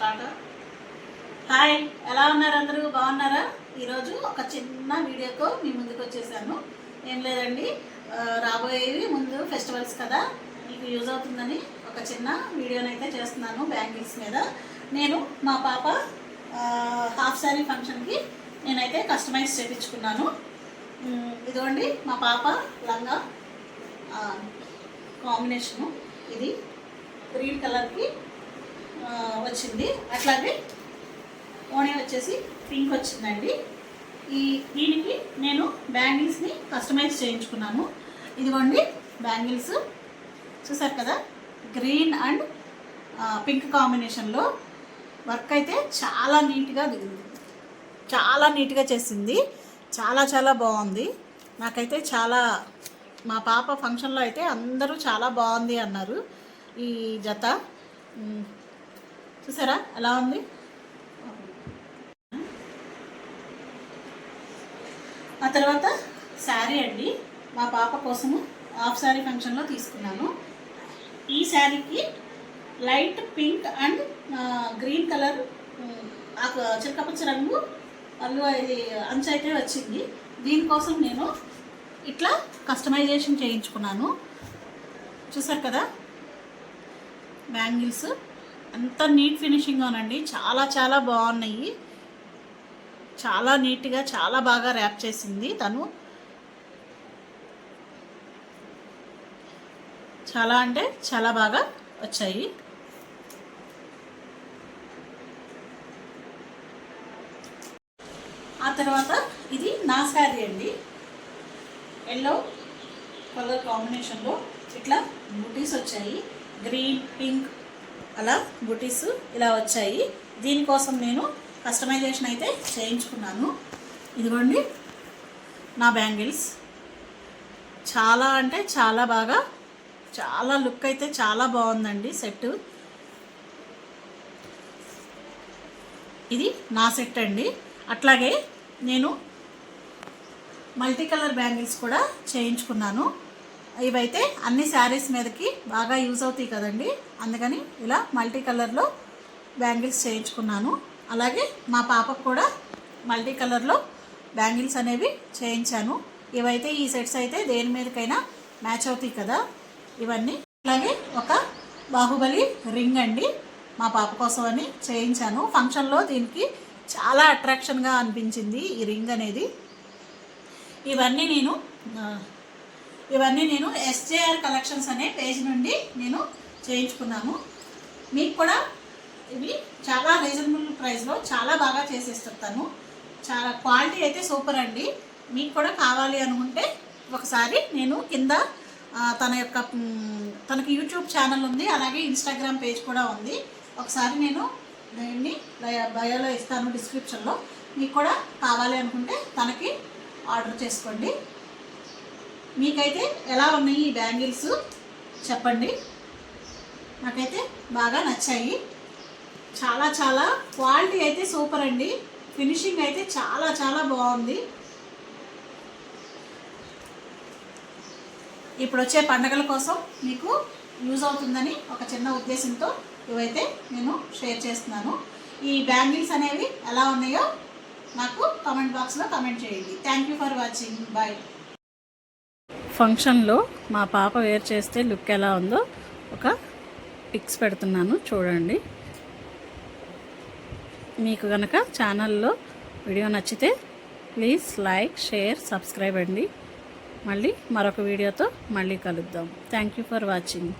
Tata hi ఎలా ఉన్నారు అందరూ? బాగున్నారా? ఈరోజు ఒక చిన్న వీడియోతో మీ ముందుకు వచ్చేసాను. ఏం లేదండి రాబోయేవి ముందు ఫెస్టివల్స్ కదా. మీకు యూజ్ అవుతుందని ఒక చిన్న వీడియోని అయితే చేస్తున్నాను బ్యాంగిల్స్ మీద. నేను మా పాప హాఫ్ శారీ ఫంక్షన్కి నేనైతే కస్టమైజ్ చేయించుకున్నాను ఇదిగోండి మా పాప లంగా కాంబినేషను ఇది. గ్రీన్ కలర్కి వచ్చింది. అట్లాగే ఓనియన్ వచ్చేసి పింక్ వచ్చిందండి. ఈ దీనికి నేను బ్యాంగిల్స్ని కస్టమైజ్ చేయించుకున్నాను. ఇదిగోండి బ్యాంగిల్స్. చూసారు కదా? గ్రీన్ అండ్ పింక్ కాంబినేషన్లో వర్క్ అయితే చాలా నీట్గా దిగింది. చాలా నీట్గా చేసింది. చాలా చాలా బాగుంది. నాకైతే చాలా మా పాప ఫంక్షన్లో అయితే అందరూ చాలా బాగుంది అన్నారు. ఈ జత. చూసారా? ఎలా ఉంది? ఆ తర్వాత శారీ అండి. మా పాప కోసము హాఫ్ శారీ ఫంక్షన్లో తీసుకున్నాను. ఈ శారీకి light pink and green colour చిరకపచ్చ రంగు పళ్ళు ఇది అంచు అయితే వచ్చింది. దీనికోసం నేను ఇట్లా కస్టమైజేషన్ చేయించుకున్నాను. చూసారు కదా? బ్యాంగిల్స్. అంత నీట్ ఫినిషింగ్గానండి చాలా చాలా బాగున్నాయి. చాలా నీట్గా చాలా బాగా ర్యాప్ చేసింది తను. చాలా అంటే చాలా బాగా వచ్చాయి. ఆ తర్వాత ఇది నా శారీ అండి. ఎల్లో కలర్ కాంబినేషన్లో ఇట్లా బుటీస్ వచ్చాయి. గ్రీన్ పింక్ అలా బుటీస్ ఇలా వచ్చాయి. దీనికోసం నేను కస్టమైజేషన్ అయితే చేయించుకున్నాను. ఇదిగోండి నా బ్యాంగిల్స్. చాలా అంటే చాలా బాగా చాలా లుక్ అయితే చాలా బాగుందండి సెట్. ఇది నా సెట్ అండి. అట్లాగే నేను మల్టీ కలర్ బ్యాంగిల్స్ కూడా చేయించుకున్నాను. ఇవైతే అన్ని శారీస్ మీదకి బాగా యూజ్ అవుతాయి కదండి. అందుకని ఇలా మల్టీ కలర్లో బ్యాంగిల్స్ చేయించుకున్నాను. అలాగే మా పాపకు కూడా మల్టీ కలర్లో బ్యాంగిల్స్ అనేవి చేయించాను. ఇవైతే ఈ సెట్స్ అయితే దేని మీదకైనా మ్యాచ్ అవుతాయి కదా. ఇవన్నీ అలాగే ఒక బాహుబలి రింగ్ అండి మా పాప కోసం అని చేయించాను. ఫంక్షన్లో దీనికి చాలా అట్రాక్షన్గా అనిపించింది ఈ రింగ్ అనేది. ఇవన్నీ నేను ఇవన్నీ నేను ఎస్జేఆర్ కలెక్షన్స్ అనే పేజ్ నుండి నేను చేయించుకున్నాను. మీకు కూడా ఇవి చాలా రీజనబుల్ ప్రైస్లో చాలా బాగా చేసేస్తాను చాలా క్వాలిటీ అయితే సూపర్ అండి. మీకు కూడా కావాలి అనుకుంటే ఒకసారి నేను కింద తన యొక్క తనకి యూట్యూబ్ ఛానల్ ఉంది అలాగే ఇన్స్టాగ్రామ్ పేజ్ కూడా ఉంది. ఒకసారి నేను దీన్ని బయోలో ఇస్తాను డిస్క్రిప్షన్లో మీకు కూడా కావాలి అనుకుంటే తనకి ఆర్డర్ చేసుకోండి. మీకైతే ఎలా ఉన్నాయి ఈ బ్యాంగిల్స్? చెప్పండి. నాకైతే బాగా నచ్చాయి. చాలా చాలా క్వాలిటీ అయితే సూపర్ అండి. ఫినిషింగ్ అయితే చాలా చాలా బాగుంది. ఇప్పుడు వచ్చే పండగల కోసం మీకు యూజ్ అవుతుందని ఒక చిన్న ఉద్దేశంతో ఇవైతే నేను షేర్ చేస్తున్నాను. ఈ బ్యాంగిల్స్ అనేవి ఎలా ఉన్నాయో నాకు కామెంట్ బాక్స్లో కామెంట్ చేయండి. Thank you for watching bye ఫంక్షన్లో మా పాప వేర్ చేస్తే లుక్ ఎలా ఉందో ఒక పిక్స్ పెడుతున్నాను చూడండి. మీకు కనుక ఛానల్లో వీడియో నచ్చితే ప్లీజ్ లైక్ షేర్ సబ్స్క్రైబ్ అండి. మళ్ళీ మరొక వీడియోతో మళ్ళీ కలుద్దాం. Thank you for watching.